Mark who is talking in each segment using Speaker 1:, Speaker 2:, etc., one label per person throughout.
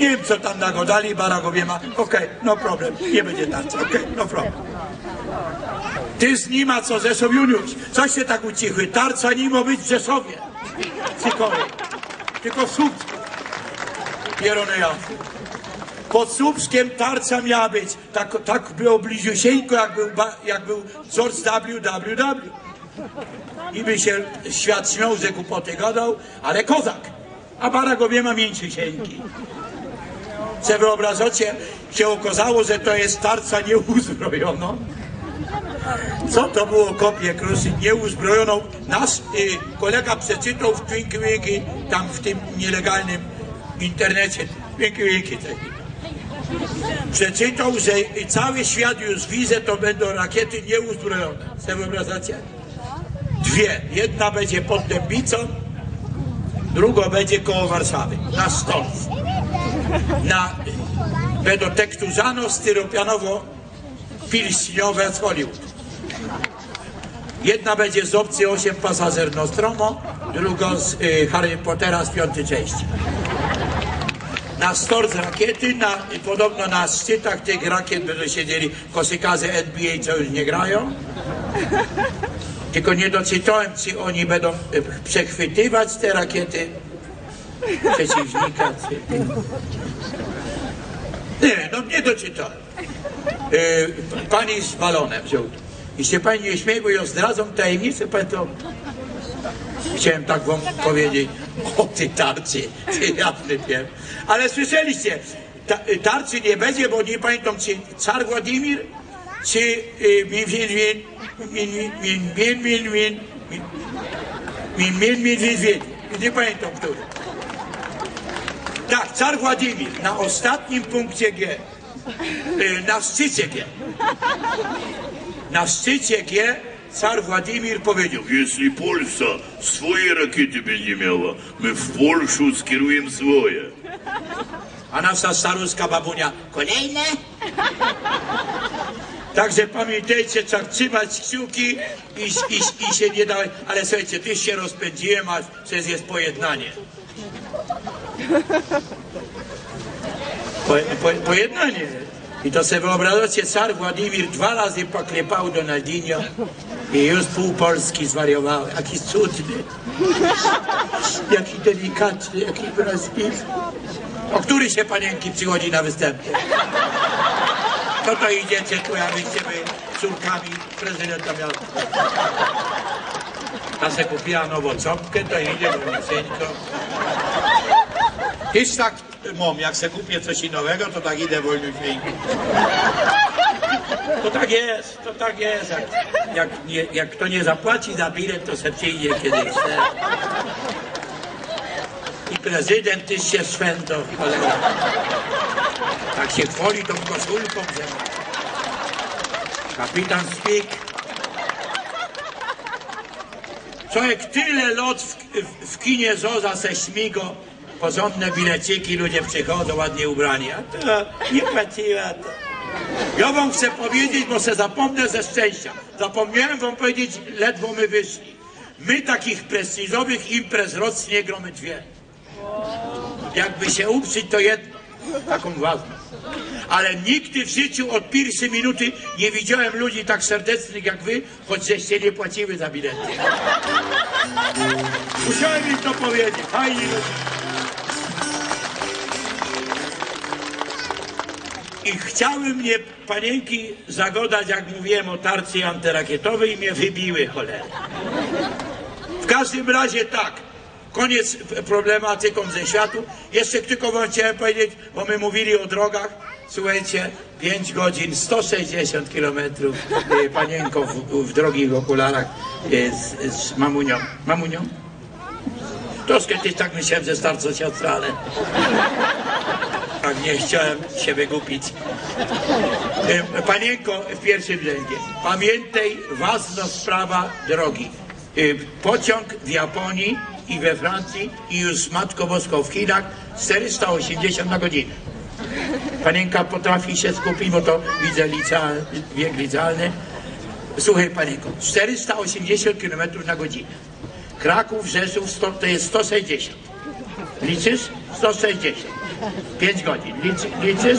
Speaker 1: Nie wiem, co tam nagodali, Barack Obama. Okej, no problem, nie będzie tarczy, okej, no problem. Ty z nim, a co Rzeszów Juniusz? Coś się tak ucichły. Tarca nie ma być w Rzeszowie. Tylko w Słupsku. Pierony jasne. Pod Słupskiem tarca miała być. Tak, tak było bliziusieńko, jak był, jak był George WWW. I by się świat śmiał, że głupoty gadał, ale kozak. A Barack Obama mięciusieńki. Se wyobrażacie, się okazało, że to jest tarca nieuzbrojona. Co to było kopię krusy nieuzbrojoną? Nasz y, kolega przeczytał w Twinkie Winky, tam w tym nielegalnym internecie, Twinkie Winky taki. Przeczytał, że cały świat już widzę, to będą rakiety nieuzbrojone. Sobie wyobrażacie? Dwie. Jedna będzie pod Dębicą, druga będzie koło Warszawy, na stolc. Na, będą tekturzano, styropianowo, pilśniowe z Hollywood. Jedna będzie z opcji 8 pasażer Nostromo, druga z y, Harry Pottera z piątej części. Na storc rakiety, na, podobno na szczytach tych rakiet będą siedzieli koszykarze NBA, co już nie grają. Tylko nie doczytałem, czy oni będą y, przechwytywać te rakiety przeciwnika. Nie, no nie doczytałem. Y, pani z balonem żółtym. I się pani nie śmieje, bo ją zdradzą tajemnicę, to... Chciałem tak wam powiedzieć, o ty tarczy, ty jasny pier. Ale słyszeliście, ta, y, tarczy nie będzie, bo nie pamiętam, czy car Władimir, czy y, min, min, min, min, min, min, min, min, min, min, min, min, min, min, nie pamiętam, który. Tak, car Władimir na ostatnim punkcie G, y, na szczycie G, na szczycie G car Władimir powiedział,
Speaker 2: Jeśli Polska swoje rakiety będzie miała, my w Polszu skierujemy swoje.
Speaker 1: a nasza staruska babunia, kolejne? Także pamiętajcie, trzeba trzymać kciuki i, i, i się nie dać, ale słuchajcie, ty się rozpędziłem, aż przez jest pojednanie. Po, po, pojednanie. I to sobie wyobrażacie, car Władimir dwa razy poklepał Donaldinho i już pół Polski zwariowały. Jaki cudny, jaki delikatny, jaki wrażliwy. O który się panienki przychodzi na występy? To to idziecie tu, abyście byli córkami prezydenta miasta. Ta se kupiła nową czopkę, to idzie do Lusieńko. Tyś tak, mom, jak se kupię coś innego, to tak idę wolniusieńko. To tak jest, to tak jest. Jak, jak, nie, jak kto nie zapłaci za bilet, to se przyjdzie kiedy chce. I prezydent tyś się swędo, cholera. Tak się chwali tą koszulką, że kapitan Spik. Człowiek tyle lot w, w, w kinie Zoza se śmigo, porządne bileciki, ludzie przychodzą ładnie ubrani, a to nie płaciła to. Ja wam chcę powiedzieć, bo se zapomnę ze szczęścia. Zapomniałem wam powiedzieć, ledwo my wyszli. My takich prestiżowych imprez rocznie gromy dwie. Jakby się uprzeć, to jedno. Taką ważną. Ale nigdy w życiu od pierwszej minuty nie widziałem ludzi tak serdecznych jak wy, choć żeście nie płaciły za bilety. Musiałem im to powiedzieć. Fajni ludzie. I chciały mnie panienki zagodać, jak mówiłem o tarczy antyrakietowej i mnie wybiły cholera. W każdym razie tak. Koniec problematyką ze światu. Jeszcze tylko wam chciałem powiedzieć, bo my mówili o drogach. Słuchajcie, 5 godzin, 160 kilometrów y, panienką w, w drogich okularach y, z, z mamunią. Mamunią? Troszkę też tak myślałem, że starco siostra, ale tak nie chciałem się wygupić. Y, Panienko w pierwszym rzędzie, pamiętaj ważna sprawa drogi. Pociąg w Japonii i we Francji i już z Matką Boską w Chinach 480 na godzinę. Panienka potrafi się skupić, bo to widzę lica, wiek licealny. Słuchaj panienko, 480 km na godzinę. Kraków, Rzeszów 100, to jest 160. Liczysz? 160. Pięć godzin. Liczy, liczysz?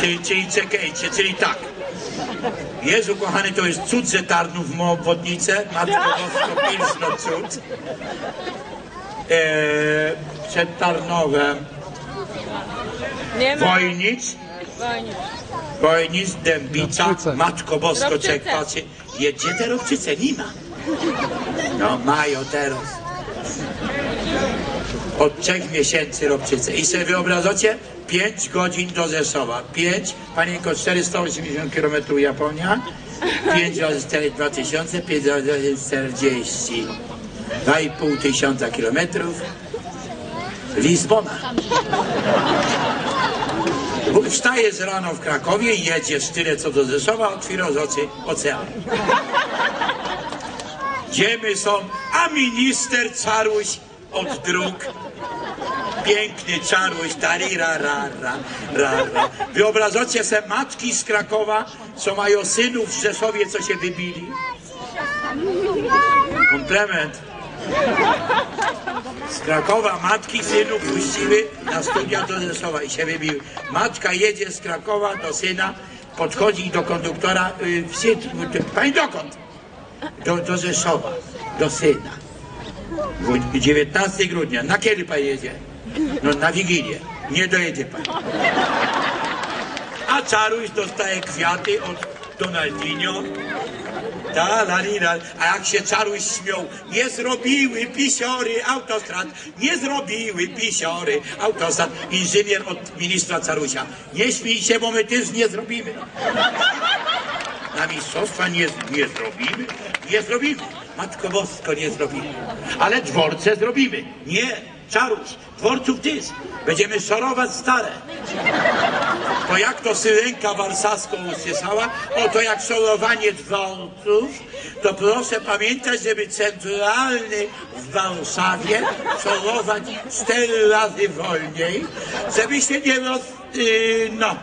Speaker 1: Czyli, czyli czekajcie, czyli tak. Jezu kochany, to jest cud ze Tarnów ma obwodnicę, Matko Bosko, Pilsno cud. Eee, przed Tarnowem
Speaker 3: Nie ma.
Speaker 1: Wojnicz,
Speaker 3: Wojnicz.
Speaker 1: Wojnicz, Dębica,
Speaker 4: Robczyce.
Speaker 1: Matko Bosko, czekwacie. Jedzie te Robczyce, nie ma. No mają teraz. Od trzech miesięcy Robczyce. I sobie wyobrażacie? 5 godzin do Rzeszowa. 5, panienko, 480 km Japonia. 5 razy 4, 2000, 5 razy 40. 2,5 tysiąca kilometrów. Lizbona. Wstaje z rano w Krakowie, jedziesz tyle co do Rzeszowa, otwierasz oczy, ocean. Ziemy są, a minister Czaruś od dróg. Piękny Czaruś, tari ra, ra, ra, ra, ra. Wyobrażacie matki z Krakowa, co mają synów w Rzeszowie, co się wybili? Komplement. Z Krakowa matki synów puściły na studia do Rzeszowa i się wybiły. Matka jedzie z Krakowa do syna, podchodzi do konduktora, y, wsi- pani dokąd? Do, do Rzeszowa, do syna. W 19 grudnia. Na kiedy pan jedzie? No na Wigilię. Nie dojedzie pan. A Czaruś dostaje kwiaty od Donaldinho. Ta, la, li, la. A jak się Czaruś śmiał, nie zrobiły pisiory autostrad, nie zrobiły pisiory autostrad. Inżynier od ministra Carusia. Nie śmiej się, bo my też nie zrobimy. Na mistrzostwa nie, nie zrobimy, nie zrobimy. Matko Bosko, nie zrobimy. Ale dworce zrobimy. Nie, Czaruś, dworców tyś. Będziemy szorować stare. To jak to syrenka warszawską usłyszała, oto jak szorowanie dworców, to proszę pamiętać, żeby centralny w Warszawie szorować cztery razy wolniej, żeby się nie roz... Yy, no.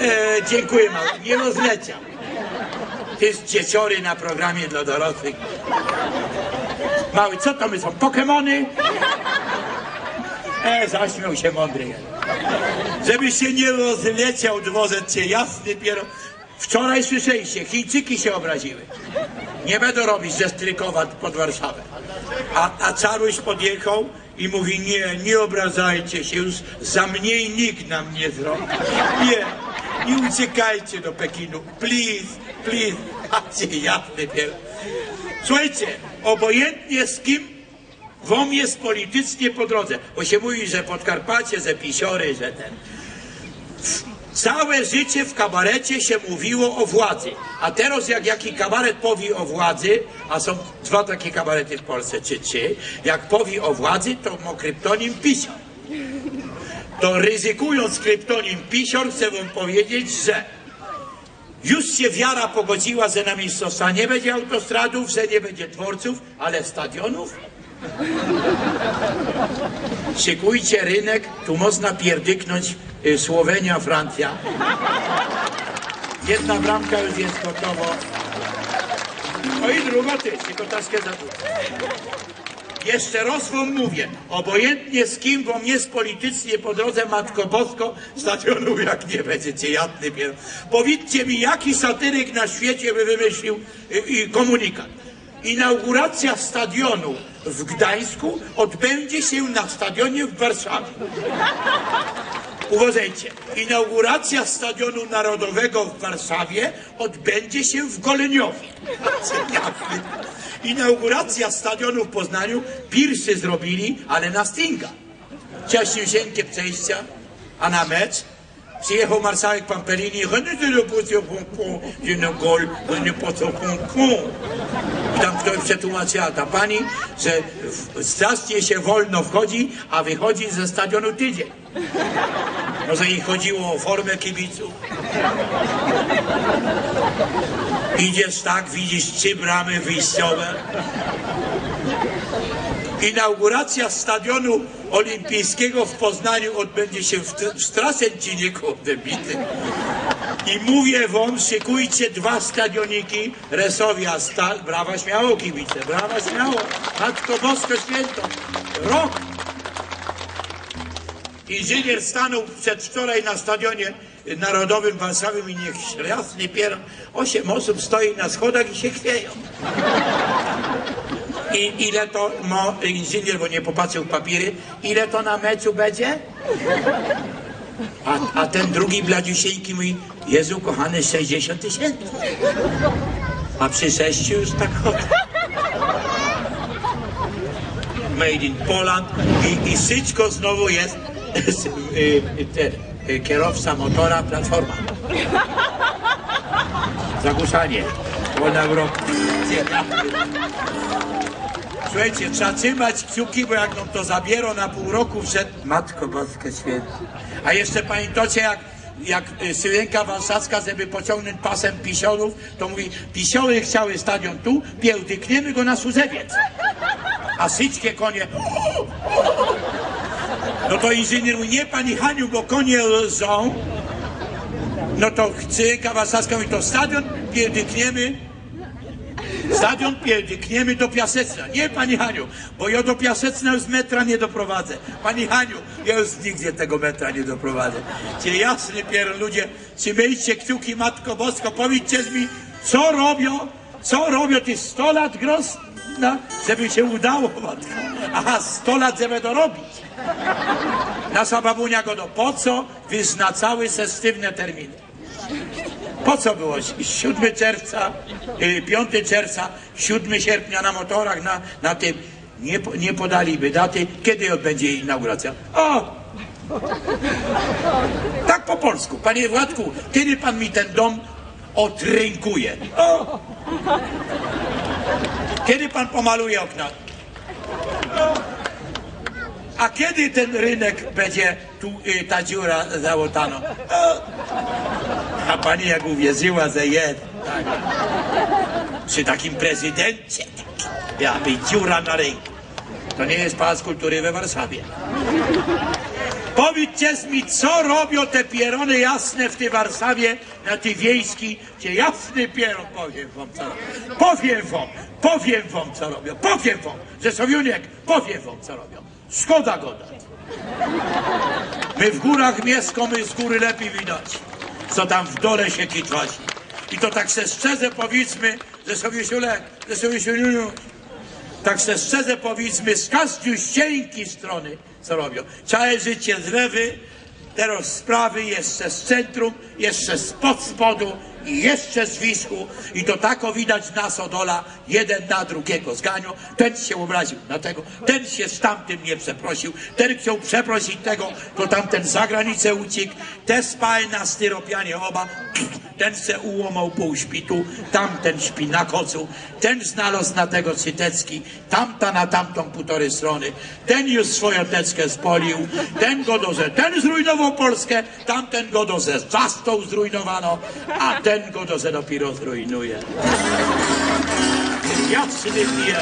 Speaker 1: E, dziękuję mało. Nie rozleciał. Jest dzieciory na programie dla dorosłych. Mały, co to my są? Pokemony? E, zaśmiał się mądry. jeden. Żeby się nie rozleciał dworzec cię jasny piero. Wczoraj słyszeliście, Chińczyki się obraziły. Nie będą robić ze Strykowa pod Warszawę. A, a Caruś podjechał i mówi, nie, nie obrażajcie się, już za mniej nikt nam nie zrobi. Nie, nie uciekajcie do Pekinu. Please, please. A cię jasny pier... Słuchajcie, obojętnie z kim wam jest politycznie po drodze, bo się mówi, że Podkarpacie, że pisiory, że ten... Całe życie w kabarecie się mówiło o władzy. A teraz jak jaki kabaret powie o władzy, a są dwa takie kabarety w Polsce, czy trzy, jak powie o władzy, to ma kryptonim pisior. To ryzykując kryptonim pisior, chcę wam powiedzieć, że już się wiara pogodziła, że na mistrzostwa nie będzie autostradów, że nie będzie dworców, ale stadionów. Szykujcie rynek, tu można pierdyknąć y, Słowenia, Francja. Jedna bramka już jest gotowa. No i druga też, tylko troszkę za. Jeszcze raz wam mówię, obojętnie z kim wam jest politycznie po drodze Matko Bosko, stadionów jak nie będziecie jadny. Powiedzcie mi, jaki satyryk na świecie by wymyślił y, y, komunikat. Inauguracja stadionu w Gdańsku odbędzie się na stadionie w Warszawie. Uważajcie, inauguracja Stadionu Narodowego w Warszawie odbędzie się w Goleniowie. Inauguracja stadionu w Poznaniu, pirsy zrobili, ale na Stinga. Cieszyusieńkie przejścia, a na mecz przyjechał marszałek Pamperini, gol, nie po co i tam ktoś przetłumaczyła ta pani, że strasznie się wolno wchodzi, a wychodzi ze stadionu tydzień. Może jej chodziło o formę kibiców. Idziesz tak, widzisz trzy bramy wyjściowe. Inauguracja stadionu olimpijskiego w Poznaniu odbędzie się w, w Strasęcinie kurde bity. I mówię wam, szykujcie dwa stadioniki, Resowia, Stal, brawa śmiało kibice, brawa śmiało, Matko Bosko Święto, rok Inżynier stanął przedwczoraj na stadionie narodowym w Warszawie i niech jasny pier... Osiem osób stoi na schodach i się chwieją. I ile to ma inżynier, bo nie popatrzył w papiery, ile to na meczu będzie? A, a ten drugi bladziusieńki mówi, Jezu kochany, 60 tysięcy. A przy sześciu już tak chodzi. Made in Poland i, i Syczko znowu jest y, y, y, kierowca motora Platforma. Zagłuszanie. Wolna Europa. Słuchajcie, trzeba trzymać kciuki, bo jak nam to zabiero na pół roku wszedł... Matko Boska Święta. A jeszcze pamiętacie, jak, jak y, Syrenka Warszawska, żeby pociągnąć pasem pisionów, to mówi, pisioły chciały stadion tu, pierdykniemy go na Suzewiec. A syćkie konie... No to inżynier mówi, nie pani Haniu, bo konie lżą. No to Syrenka Warszawska mówi, to stadion pierdykniemy Stadion pierdykniemy do Piasecna. Nie, Pani Haniu, bo ja do Piasecna już z metra nie doprowadzę. Pani Haniu, ja już nigdzie tego metra nie doprowadzę. Cię jasny pier ludzie, trzymajcie kciuki Matko Bosko, powiedzcie mi, co robią, co robią ty 100 lat gros, no, żeby się udało, Matko. Aha, 100 lat, żeby to robić. Nasza babunia go do po co wyznaczały se sztywne terminy? Po co było 7 czerwca, y, 5 czerwca, 7 sierpnia na motorach, na, na tym? Nie, nie podaliby daty, kiedy będzie inauguracja. O! Tak po polsku. Panie Władku, kiedy pan mi ten dom odrynkuje? O! Kiedy pan pomaluje okna? A kiedy ten rynek będzie tu, y, ta dziura załotana? O! A pani jak uwierzyła, że jest. Tak. Przy takim prezydencie być dziura na rynku. To nie jest Pałac Kultury we Warszawie. Powiedzcie mi, co robią te pierony jasne w tej Warszawie, na tej wiejskiej, gdzie jasny pieron, powiem wam co robią. Powiem wam, powiem wam co robią, powiem wam, że Sowiuniek, powiem wam co robią. Szkoda go dać. My w górach mieszkamy, z góry lepiej widać, co tam w dole się kitwasi. I to tak se szczerze powiedzmy, że sobie się że sobie się tak se szczerze powiedzmy, z każdziuścieńki strony, co robią. Całe życie z lewy, teraz sprawy jeszcze z centrum, jeszcze spod spodu i jeszcze z wierzchu. I to tako widać nas odola, jeden na drugiego zganią. Ten się obraził na tego, ten się z tamtym nie przeprosił, ten chciał przeprosić tego, to tamten za granicę uciekł, te spały na styropianie oba, ten se ułomał pół śpitu, tamten śpi na kocu, ten znalazł na tego cytecki, tamta na tamtą półtorej strony, ten już swoją teckę spolił, ten godoze, ten zrujnował Polskę, tamten godoze zastał zrujnowano, a ten godoze dopiero zrujnuje. Jasny wie,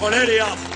Speaker 1: cholery jasny.